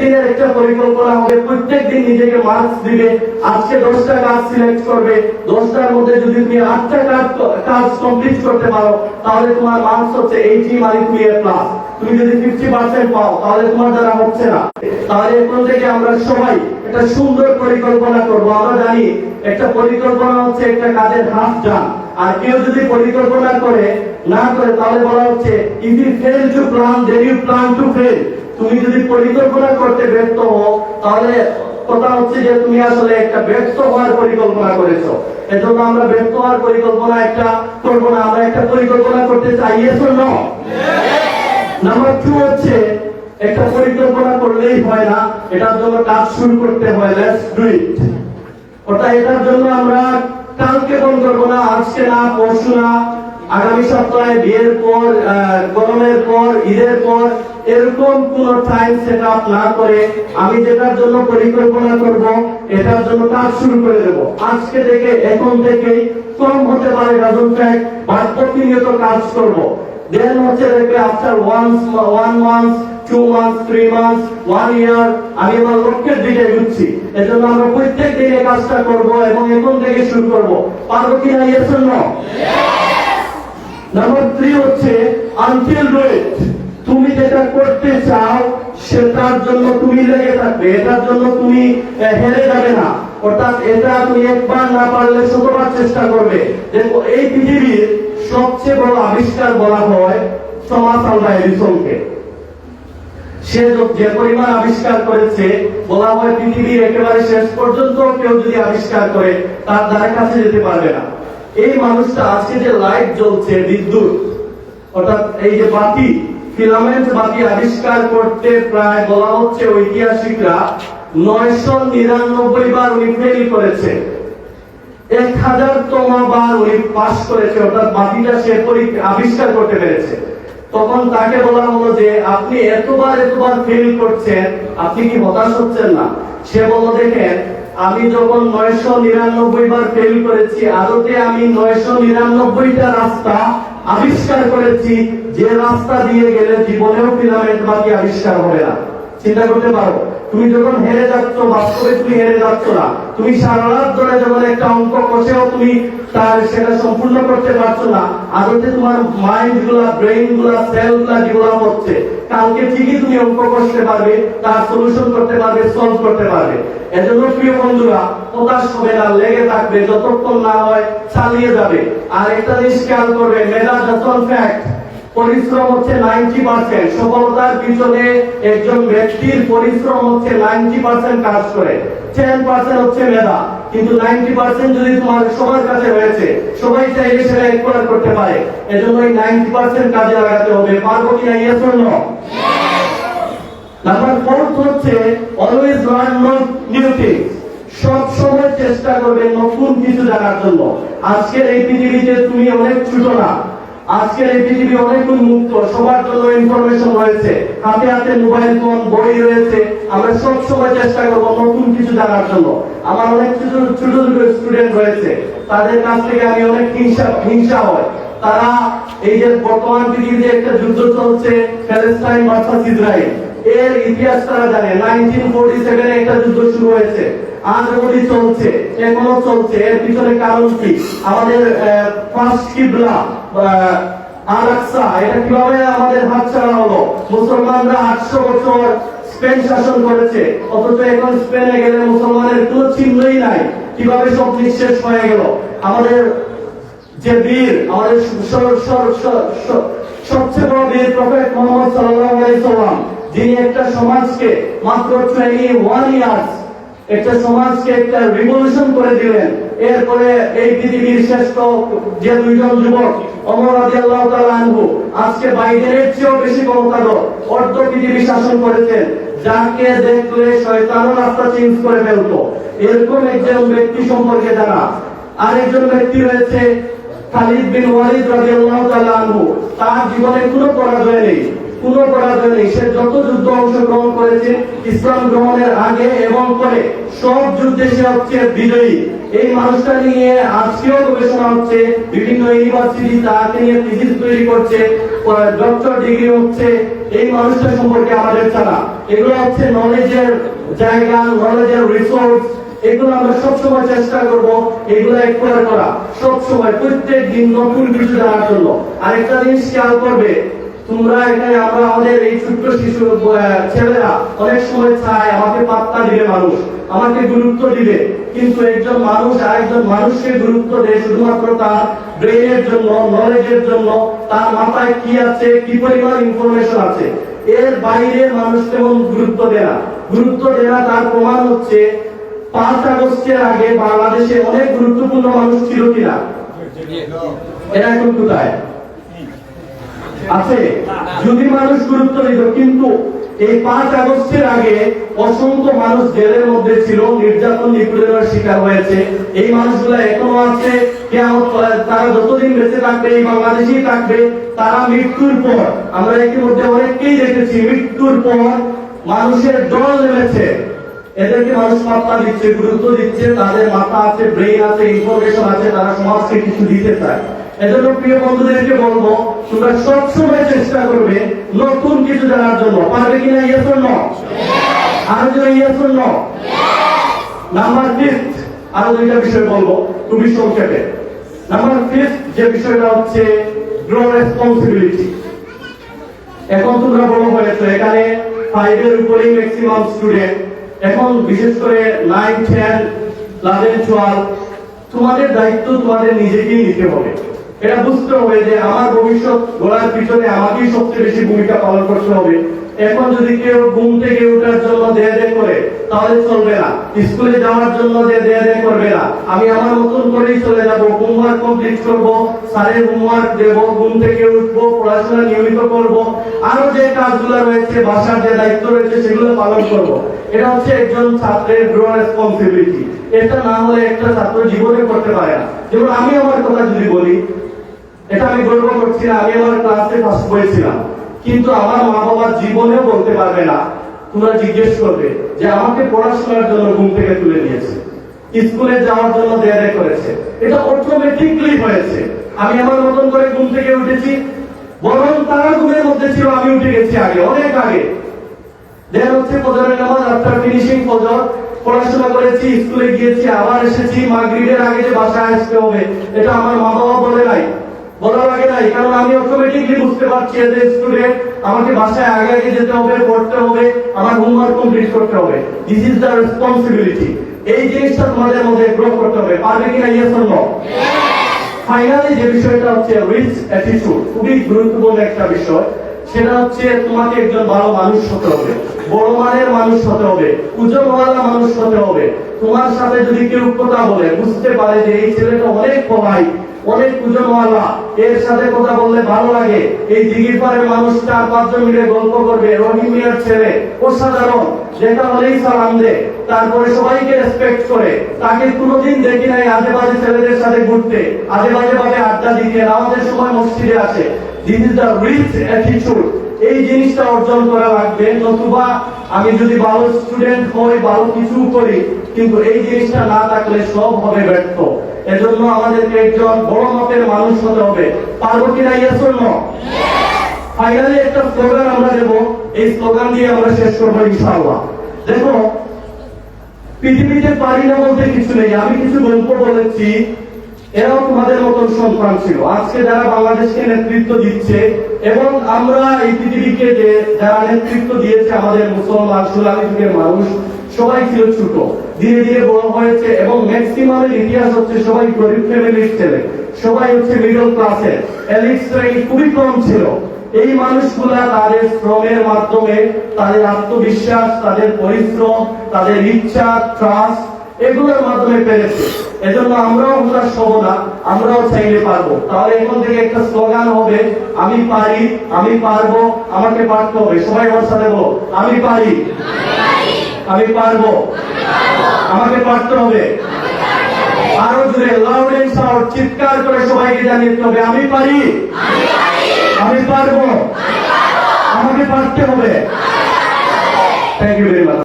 দিনের একটা পরিকল্পনা হবে, প্রত্যেক দিন নিজেকে মার্কস দিবে, আজকে দশটা কাজ সিলেক্ট করবে, দশটার মধ্যে যদি তুমি আটটা কাজ কাজ কমপ্লিট করতে পারো, তাহলে তোমার মার্কস হচ্ছে এইটি মানে তুমি এ প্লাস তুমি যদি ফিফটি পার্সেন্ট পাও, তাহলে তোমার দ্বারা হচ্ছে না। তাহলে এখন থেকে আমরা সবাই একটা সুন্দর পরিকল্পনা করব। আমরা জানি একটা পরিকল্পনা হচ্ছে একটা কাজের হাফ আর কেউ যদি পরিকল্পনা করে, না করে, তাহলে বলা হচ্ছে if you fail to plan then you plan to fail তুমি যদি পরিকল্পনা করতে ব্যর্থ হও তাহলে কথা হচ্ছে যে তুমি আসলে একটা ব্যর্থ হওয়ার পরিকল্পনা করেছ। এজন্য আমরা ব্যর্থ হওয়ার পরিকল্পনা একটা করব না আমরা একটা পরিকল্পনা করতে চাই ইয়েস নাম্বার টু হচ্ছে একটা পরিকল্পনা করলেই হয় না এটার জন্য কাজ শুরু করতে হয় লেটস ডু ইট অর্থাৎ এটার জন্য আমরা কালকে কোন করব না আজকে না পরশু না আগামী সপ্তাহে বিয়ের পর গরমের পর, ঈদের পর এরকম কোন টাইম সেট আপ না করে আমি যেটার জন্য পরিকল্পনা করব, এটার জন্য কাজ শুরু করে দেব। আজকে থেকে এখন থেকেই কম হতে পারে রাজন বাট প্রতিনিয়ত কাজ করব। দেন হচ্ছে দেখবে after one one month two month three month one year আমি আমার লক্ষ্যের দিকে এগুচ্ছি। এজন্য আমরা প্রত্যেক দিনে কাজটা করব এবং এখন থেকে শুরু করব। পারব কি না ইয়েস নো নাম্বার থ্রি হচ্ছে আনটিল ডু ইট তুমি যেটা করতে চাও সেটার জন্য তুমি লেগে থাকবে, এটার জন্য তুমি হেরে যাবে না। অর্থাৎ এটা তুমি একবার না পারলে শতবার চেষ্টা করবে। দেখো, এই পৃথিবীর সবচেয়ে বড় আবিষ্কার বলা হয় থমাস আলভা এডিসনকে সে যে পরিমাণ আবিষ্কার করেছে, বলা হয় পৃথিবীর একেবারে শেষ পর্যন্ত কেউ যদি আবিষ্কার করে, তার দ্বারা কাছে যেতে পারবে না। এই মানুষটা আজকে যে লাইট জ্বলছে বিদ্যুৎ, অর্থাৎ এই যে বাতি ফিলামেন্ট বাতি আবিষ্কার করতে প্রায় বলা হচ্ছে ঐতিহাসিকরা নয়শো নিরানব্বই বার উনি ফেল করেছে। এক হাজার তম বার উনি পাস করেছে, অর্থাৎ বাতিটা সে আবিষ্কার করতে পেরেছে। তখন তাকে বলা হলো যে, আপনি এতবার এতবার ফেল করছেন, আপনি কি হতাশ হচ্ছেন না? সে বলল, দেখেন আমি যখন নয়শো নিরানব্বই বার ফেল করেছি আদতে আমি নয়শো নিরানব্বইটা রাস্তা আবিষ্কার করেছি, যে রাস্তা দিয়ে গেলে জীবনেও ফিলামেন্ট বাতি আবিষ্কার হবে না। চিন্তা করতে পারো, তুমি যখন হেরে যাচ্ছ, বাস্তবে তুমি হেরে যাচ্ছ না। তুমি সারা রাত ধরে যখন একটা অঙ্ক কষেও তুমি তার সেটা সম্পূর্ণ করতে পারছ না, আদতে তোমার মাইন্ডগুলা ব্রেইনগুলা সেলগুলা ডেভেলপ হচ্ছে। কালকে ঠিকই তুমি অঙ্ক কষতে পারবে, তার সলিউশন করতে পারবে সলভ করতে পারবে। এজন্য প্রিয় বন্ধুরা, হতাশ হবে না, লেগে থাকবে, যতক্ষণ না হয় চালিয়ে যাবে। আর একটা জিনিস খেয়াল করবে, মেধা যতন ফ্যাক্ট পরিশ্রম হচ্ছে নাইনটি পার্সেন্ট সফলতার পিছনে একজন ব্যক্তির পরিশ্রম হচ্ছে নাইনটি পার্সেন্ট কাজ করে। টেন পার্সেন্ট হচ্ছে মেধা। কিন্তু নাইনটি পার্সেন্ট যদি তোমার সবার কাছে রয়েছে, সবাই চাইলে সেটা একবার করতে পারে। এজন্য এই নাইনটি পার্সেন্ট কাজে লাগাতে হবে। পারব কিনা ইয়েস অর নো ফোর্থ হচ্ছে অলওয়েজ লার্ন নিউ থিংস সব সময় চেষ্টা করবে নতুন কিছু জানার জন্য। আজকের এই পৃথিবীতে তুমি অনেক ছোট না। আজকের এই পৃথিবী অনেক উন্মুক্ত। সবার জন্য ইনফরমেশন রয়েছে। হাতে হাতে মোবাইল ফোন বই রয়েছে। আমরা সব সময় চেষ্টা করব নতুন কিছু জানার জন্য। আমার অনেক ছোট ছোট ছোট স্টুডেন্ট রয়েছে। তাদের কাছ থেকে আমি অনেক হিংসা হিংসা হয়। তারা এই যে বর্তমান পৃথিবীতে একটা যুদ্ধ চলছে প্যালেস্টাইন ভার্সাস ইসরায়েল। এর ইতিহাস তারা জানে। 1947 এ একটা যুদ্ধ শুরু হয়েছে। আজ অবধি চলছে, এখনও চলছে। এর পিছনে কারণ কি? আমাদের ফার্স্ট কিবলা আকসা এটা কীভাবে আমাদের হাতছাড়া হলো? মুসলমানরা আটশো বছর স্পেন শাসন করেছে, অথচ এখন স্পেনে গেলে মুসলমানের কোনো চিহ্নই নাই। কীভাবে সব নিঃশেষ হয়ে গেল? আমাদের যে বীর, আমাদের সবচেয়ে বড় বীর প্রফেট মোহাম্মদ সাল্লাল্লাহু আলাইহি যিনি একটা সমাজকে মাত্র 21 ইয়ার্স একটা সমাজকে একটা রিভলিউশন করে দিলেন। এরপরে এই পৃথিবীর শ্রেষ্ঠ যে দুইজন যুবক অমর তাআলা আনহু, আজকে বাইডেনের চেয়েও বেশি ক্ষমতাধর, অর্ধ পৃথিবী শাসন করেছেন, যাকে দেখলে শয়তানও রাস্তা চেঞ্জ করে ফেলতো। এরকম একজন ব্যক্তি সম্পর্কে জানা। আরেকজন ব্যক্তি রয়েছে খালিদ বিন ওয়ালিদ রাদিয়াল্লাহু তাআলা আনহু। তার জীবনে কোনো পরাজয় নেই। কোনো পরাজয় নেই সে যত যুদ্ধ অংশগ্রহণ করেছে, ইসলাম গ্রহণের আগে এবং পরে সব যুদ্ধে সে হচ্ছে বিজয়ী। এই মানুষটা নিয়ে আজকেও গবেষণা হচ্ছে, বিভিন্ন ইউনিভার্সিটি তাকে নিয়ে থিসিস তৈরি করছে ডক্টর ডিগ্রি হচ্ছে। এই মানুষটা সম্পর্কে আমাদের জানা। এগুলো হচ্ছে নলেজের জায়গা নলেজের রিসোর্স এগুলো আমরা সবসময় চেষ্টা করব এগুলো একবার করা। সবসময় প্রত্যেক দিন নতুন কিছু জানার জন্য। আরেকটা জিনিস খেয়াল করবে তোমরা এখানে, আমরা আমাদের এই ছোট্ট শিশু ছেলেরা অনেক সময় চায়, আমাকে পাত্তা দিবে মানুষ, আমাকে গুরুত্ব দিবে। কিন্তু একজন মানুষ আরেকজন মানুষকে গুরুত্ব দেয় শুধুমাত্র তার ব্রেনের জন্য নলেজের জন্য, তার মাথায় কি আছে, কি পরিমাণ ইনফরমেশন আছে। এর বাইরে মানুষ তেমন গুরুত্ব দেয় না। গুরুত্ব দেয় না তার প্রমাণ হচ্ছে, পাঁচ আগস্টের আগে বাংলাদেশে অনেক গুরুত্বপূর্ণ মানুষ ছিল কিনা? এরা এখন কোথায়? আছে। যদি মানুষ গুরুত্ব দিত, কিন্তু এই পাঁচ আগস্টের আগে অসংখ্য মানুষ জেলের মধ্যে ছিল, নির্যাতন, নিপীড়নের শিকার হয়েছে। এই মানুষগুলো এখনও আছে তারা যতদিন বেঁচে থাকবে, এই বাংলাদেশেই থাকবে, তারা মৃত্যুর পর, আমরা ইতিমধ্যে অনেককেই দেখেছি, মৃত্যুর পর মানুষের দল নেমেছে। এদেরকে মানুষ পাত্তা দিচ্ছে, গুরুত্ব দিচ্ছে, তাদের মাথা আছে ব্রেন আছে ইনফরমেশন আছে, তারা সমাজকে কিছু দিতে চায়। এজন্য প্রিয় বন্ধুদেরকে বলব তোমরা সবসময় চেষ্টা করবে নতুন কিছু জানার জন্য। পারবে কিনা আরও ইয়েস অর নাম্বার ফিফথ আরও দুইটা বিষয় বলব খুবই সংক্ষেপে। নাম্বার ফিফথ যে বিষয়টা হচ্ছে গ্রো রেসপন্সিবিলিটি এখন তোমরা বড় হয়েছো এখানে ফাইভের উপরেই ম্যাক্সিমাম স্টুডেন্ট এখন বিশেষ করে নাইন টেন ইলেভেন টুয়েলভ তোমাদের দায়িত্ব তোমাদের নিজেকেই নিতে হবে। এটা বুঝতে হবে যে আমার ভবিষ্যৎ গড়ার পিছনে আমাকেই সবচেয়ে বেশি ভূমিকা পালন করতে হবে। এখন যদি কেউ ঘুম থেকে ওঠার জন্য দেয়া দেয় করে, তাহলে চলবে না। স্কুলে যাওয়ার জন্য যে দেয়া দেয় করবে না। আমি আমার মতন করেই চলে যাব হোমওয়ার্ক কমপ্লিট করব, স্যারের হোমওয়ার্ক দেব, ঘুম থেকে উঠবো, পড়াশোনা নিয়মিত করব, আরও যে কাজগুলো রয়েছে বাসার যে দায়িত্ব রয়েছে, সেগুলো পালন করব। এটা হচ্ছে একজন ছাত্রের গ্রো রেসপন্সিবিলিটি এটা না হলে একটা ছাত্র জীবনে করতে পারে না। যেমন আমি আমার কথা যদি বলি এটা আমি গর্ব করছি না আমি আমার ক্লাসে ফার্স্ট কিন্তু আমার মা বাবা বলতে পারবে না জিজ্ঞেস করবে যে আমাকে পড়াশোনার জন্য ঘুম থেকে তুলে দিয়েছে স্কুলে যাওয়ার জন্য দেয়ারে করেছে। এটা অটোমেটিকলি হয়েছে। আমি আমার মতন করে ঘুম থেকে উঠেছি, বরং তারা ঘুমের মধ্যে ছিল, আমি উঠে গেছি আগে, অনেক আগে। হচ্ছে ফজরের নামাজ, আফটার ফিনিশিং ফজর, পড়াশোনা করেছি, স্কুলে গিয়েছি, আবার এসেছি, মাগরিবের আগে যে বাসায় আসতে হবে, এটা আমার মা বাবা বলে বলার আগে নাই, কারণ আমি অটোমেটিকলি বুঝতে পারছি এজ এ স্টুডেন্ট আমাকে বাসায় আগে আগে যেতে হবে, পড়তে হবে, আমার হোমওয়ার্ক কমপ্লিট করতে হবে। দিস ইজ দ্য রেসপন্সিবিলিটি এই জিনিসটা তোমাদের মধ্যে গ্রো করতে হবে। পারবে কিনা ইয়েস অর নো ফাইনালি যে বিষয়টা হচ্ছে রিচ অ্যাটিটিউড খুবই গুরুত্বপূর্ণ একটা বিষয়। সেটা হচ্ছে তোমাকে একজন ভালো মানুষ হতে হবে, বড় মানের মানুষ হতে হবে, উজ্জ্বলওয়ালা মানুষ হতে হবে। তোমার সাথে যদি কেউ কথা বলে, বুঝতে পারে যে এই ছেলেটা অনেক পড়াই অনেক উজ্জ্বলওয়ালা এর সাথে কথা বললে ভালো লাগে। এই দিঘির পাড়ের মানুষ চার মিলে গল্প করবে রহিম মিয়ার ছেলে, অসাধারণ দেখা হলেই সালাম তারপরে সবাইকে রেসপেক্ট করে। তাকে কোনোদিন দেখি নাই আজে বাজে ছেলেদের সাথে ঘুরতে। আজে বাজে ভাবে আড্ডা দিতে। আমাদের সময় মসজিদে আসে। দিস ইজ দ্য রিচ এই জিনিসটা অর্জন করা লাগবে। নতুবা আমি যদি ভালো স্টুডেন্ট হই, ভালো কিছু করি, কিন্তু এই জিনিসটা না থাকলে সব হবে ব্যর্থ। এজন্য আমাদেরকে একজন বড় মাপের মানুষ হতে হবে। পারব কিনা ফাইনালি একটা স্লোগান আমরা দেব। এই স্লোগান দিয়ে আমরা শেষ করব ইনশাআল্লাহ। দেখো, পৃথিবীতে পারি না বলতে কিছু নেই। আমি কিছু গল্প বলেছি। এরাও তোমাদের মতন সন্তান ছিল। আজকে যারা বাংলাদেশকে নেতৃত্ব দিচ্ছে এবং আমরা এই পৃথিবীকে যারা নেতৃত্ব দিয়েছে আমাদের মুসলমান সুলামি মানুষ সবাই ছিল ছোট। ধীরে ধীরে বড় হয়েছে এবং ম্যাক্সিমামের ইতিহাস হচ্ছে সবাই গরিব ফ্যামিলির ছেলে। সবাই হচ্ছে মিডল ক্লাসের এলিট শ্রেণি খুবই কম ছিল। এই মানুষগুলা তাদের শ্রমের মাধ্যমে তাদের আত্মবিশ্বাস, তাদের পরিশ্রম, তাদের ইচ্ছা ট্রাস্ট এগুলোর মাধ্যমে পেরেছে। এজন্য আমরাও হতাশ হব না, আমরাও চাইলে পারব। তাহলে এখন থেকে একটা স্লোগান হবে, আমি পারি, আমি পারব, আমাকে পারতে হবে। সবাই আমার সাথে বলো, আমি পারি। আমি পারব। আমাকে পারতে হবে। আরও জোরে লাউড এন্ড চিৎকার করে সবাইকে জানিয়ে দিতে হবে, আমি পারি। আমি পারব। আমাকে পারতে হবে। Thank you very much